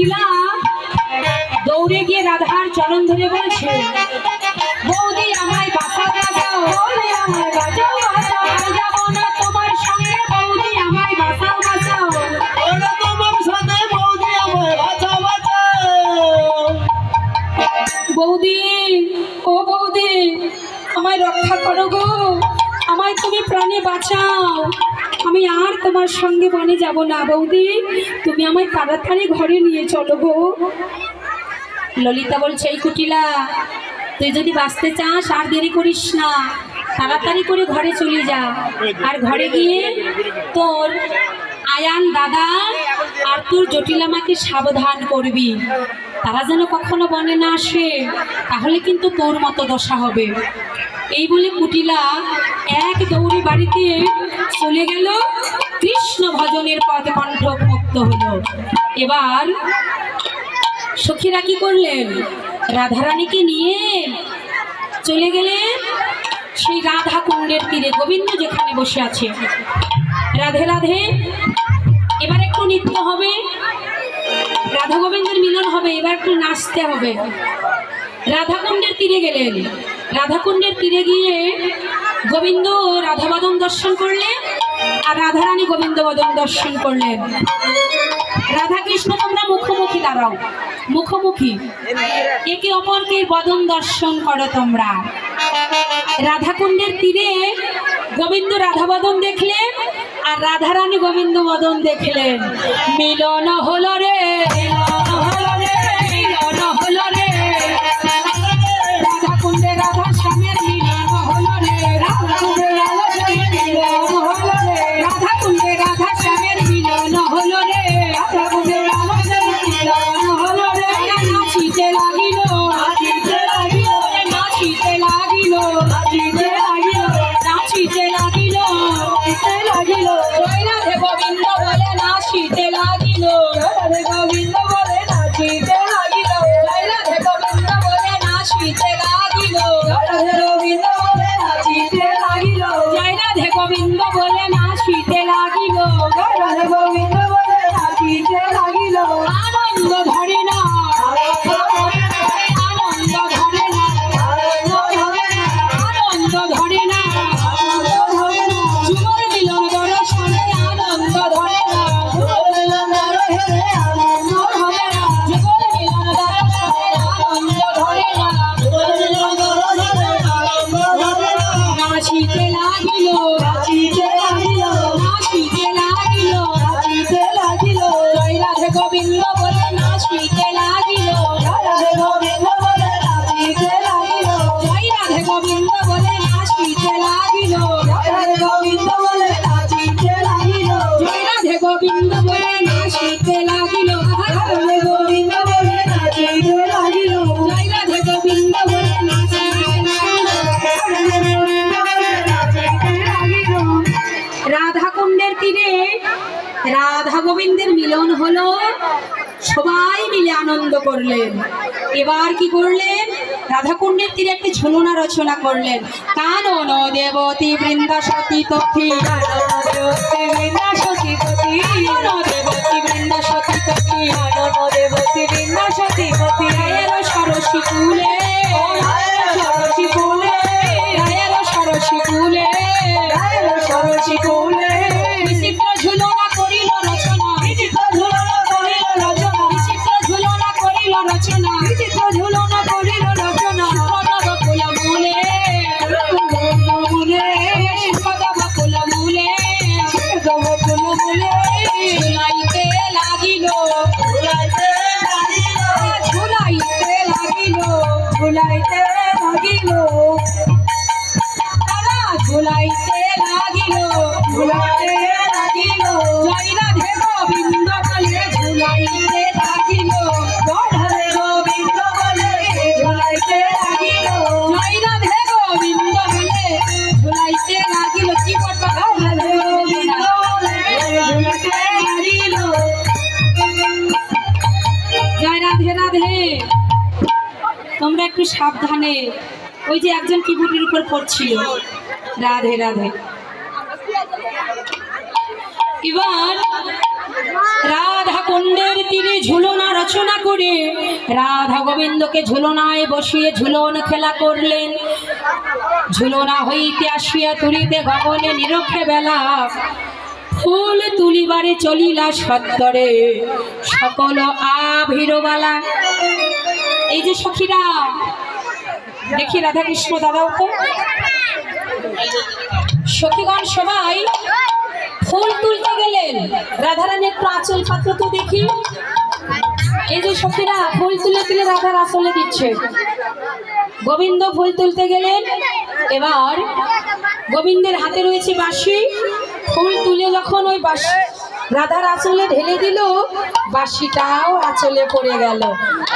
কুটিলা দৌড়ে গিয়ে রাধার চরণ ধরে বলছে বৌদি আমায় বৌদি আমায় যাব না তোমার সঙ্গে বৌদি আমায় তোমার সাথে বৌদি আমায় বাঁচা বাঁচা বৌদি ও বৌদি আমায় রক্ষা করো গো আমায় তুমি প্রাণে বাঁচাও। আমি আর তোমার সঙ্গে বনে যাব না, বৌদি। তুমি আমায় তাড়াতাড়ি ঘরে নিয়ে চলো গো। ললিতা বলছে, এই কুটিলা, তুই যদি বাঁচতে চাস, আর দেরি করিস না। তাড়াতাড়ি করে ঘরে চলে যা। আর ঘরে গিয়ে তোর আয়ান দাদা আর তোর জটিলামাকে সাবধান করবি। তারা যেন কখনো বনে না আসে, তাহলে কিন্তু তোর মতো দশা হবে। এই বলে কুটিলা এক দৌড়ে বাড়িতে চলে গেল। কৃষ্ণ ভজনের পথ কণ্ঠ মুক্ত হলো। এবার সখীরা কি করলেন? রাধারানীকে নিয়ে চলে গেলেন সেই রাধা কুণ্ডের তীরে। গোবিন্দ যেখানে বসে আছে। রাধে রাধে, এবার একটু নৃত্য হবে। রাধা গোবিন্দের মিলন হবে, এবার একটু নাচতে হবে। রাধাকুণ্ডের তীরে গেলেন। রাধাকুণ্ডের তীরে গিয়ে গোবিন্দ রাধাবদন দর্শন করলেন, আর রাধারানী গোবিন্দ বদন দর্শন করলেন। রাধা কৃষ্ণ তোমরা মুখোমুখি দাঁড়াও, মুখোমুখি। একে অপরকে বদন দর্শন করো তোমরা। রাধাকুণ্ডের তীরে গোবিন্দ রাধাবদন দেখলেন, আর রাধারানী গোবিন্দ বদন দেখলেন। মিলন হলো রে। গোবিন্দ বলে তীরে রাধা গোবিন্দের মিলন হলো। সবাই মিলে আনন্দ করলেন। এবার কি করলেন? রাধাকুণ্ডের তীরে একটি ঝুলনা রচনা করলেন। কানন দেবতী বৃন্দা সতী তথ্য বকুল মূলে ঝুলাইতে লাগিল তোমরা একটু সাবধানে, ওই যে একজন কিবোর্ডের উপর পড়ছিল রাধে রাধে। এবার রাধা কুণ্ডের তীরে ঝুলনা রচনা করে রাধা গোবিন্দকে ঝুলনায় বসিয়ে ঝুলন খেলা করলেন। ঝুলনা হইতে আসিয়া তুলিতে গগনে নিরক্ষে বেলা, ফুল তুলিবারে চলিলা সত্তরে। সকল আভিরবালা এই যে সখীরা, দেখি রাধাকৃষ্ণ দাদাও তো। সখীগণ সবাই ফুল তুলতে গেলেন। রাধারানী একটু আঁচল পাত্র তো দেখি। এই যে সখীরা, ফুল তুলে তুলে রাধার আঁচলে দিচ্ছে। গোবিন্দ ফুল তুলতে গেলেন। এবার গোবিন্দের হাতে রয়েছে বাঁশি। ফুল তুলে যখন ওই বাঁশি রাধার আঁচলে ঢেলে দিল বাসিটাও আঁচলে পড়ে গেল।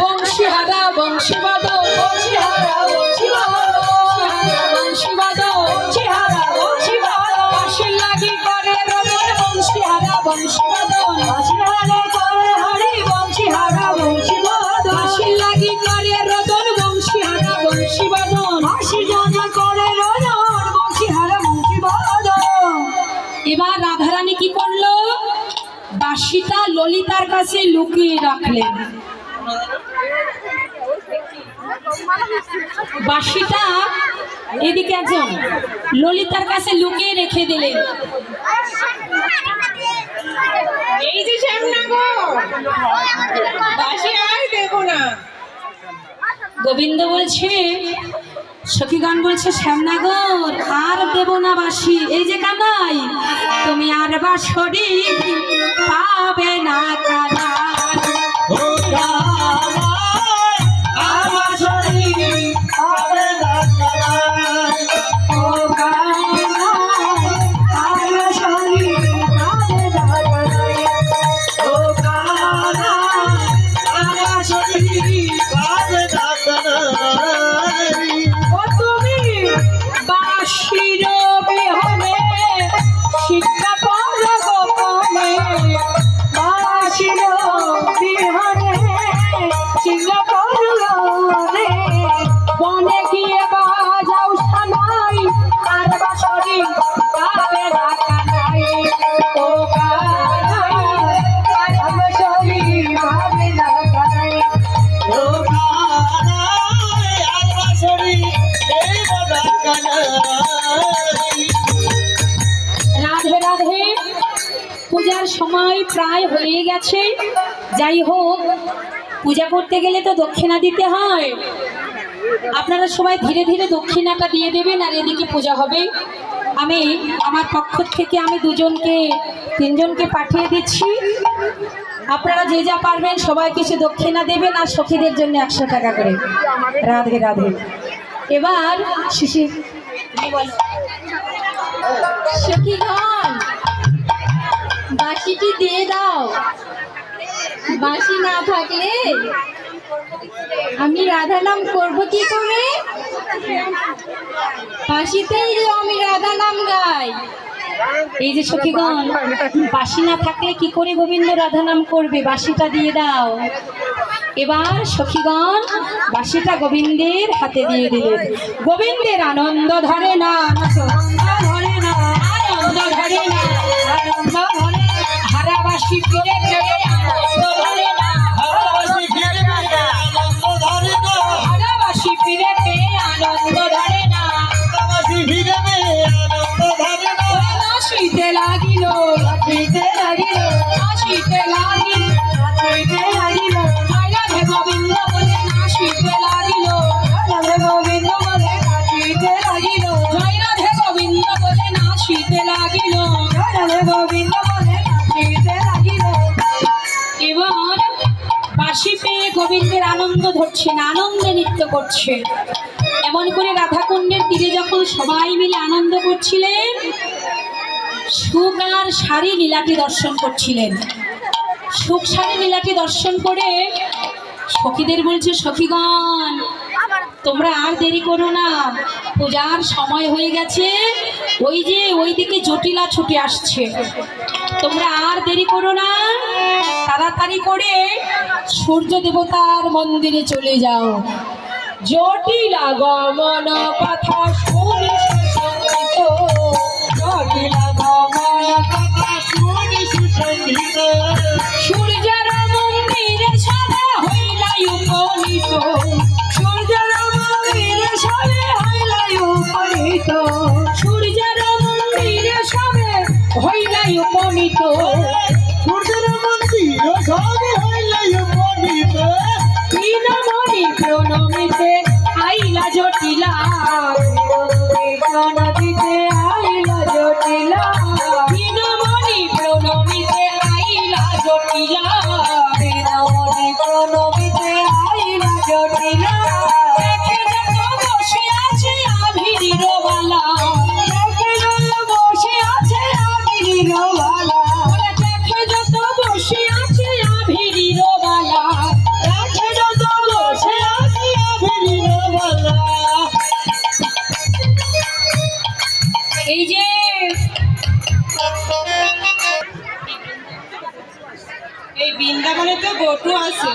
বংশী হারা বংশী বাঁশিটা ললিতার কাছে লুকিয়ে রাখলেন। বাঁশিটা এদিকে একজন ললিতার কাছে লুকিয়ে রেখে দিলেন। এই যে শ্যামনগর বাসে আর দেবো না। গোবিন্দ বলছে সখীগণ বলছে, শ্যামনগর আর দেব না বাসি এই যে কানাই, তুমি আর বাসরি পাবে না কানাই। পূজার সময় প্রায় হয়ে গেছে। যাই হোক, পূজা করতে গেলে তো দক্ষিণা দিতে হয়। আপনারা সবাই ধীরে ধীরে দক্ষিণাটা দিয়ে দেবেন আর এদিকে পূজা হবে। আমি, আমার পক্ষ থেকে আমি দুজনকে, তিনজনকে পাঠিয়ে দিচ্ছি। আপনারা যে যা পারবেন সবাই কিছু দক্ষিণা দেবেন আর সখীদের জন্য একশো টাকা করে। রাধে রাধে। এবার, শিশির সখীগণ বাঁশিটি দিয়ে দাও। বাঁশি না থাকলে আমি রাধা নাম করব কি করে? বাঁশিতেই আমি রাধা নাম গাই। এই যে সখীগণ বাসি না থাকলে কি করে গোবিন্দ রাধা নাম করবে? বাসিটা দিয়ে দাও। এবার সখীগণ বাসিটা গোবিন্দের হাতে দিয়ে দিলেন। গোবিন্দের আনন্দ ধরে না। Yeah, yeah, yeah. গোবিন্দের আনন্দ ধরছেন আনন্দে নৃত্য করছে। এমন করে রাধাকুণ্ডের তীরে যখন সবাই মিলে আনন্দ করছিলেন, সুখ আর শাড়ি লীলাটি দর্শন করছিলেন। সুখ শাড়ি লীলাটি দর্শন করে সখীদের বলছে, সখীগণ তোমরা আর দেরি করো না। পূজার সময় হয়ে গেছে। ওই যে ওইদিকে জটিলা ছুটে আসছে। তোমরা আর দেরি করো না। তাড়াতাড়ি করে সূর্য দেবতার মন্দিরে চলে যাও। জটিলা গমন কথা শুনি জটিলা গমন কথা বৃন্দাবনে তো গরু আছে।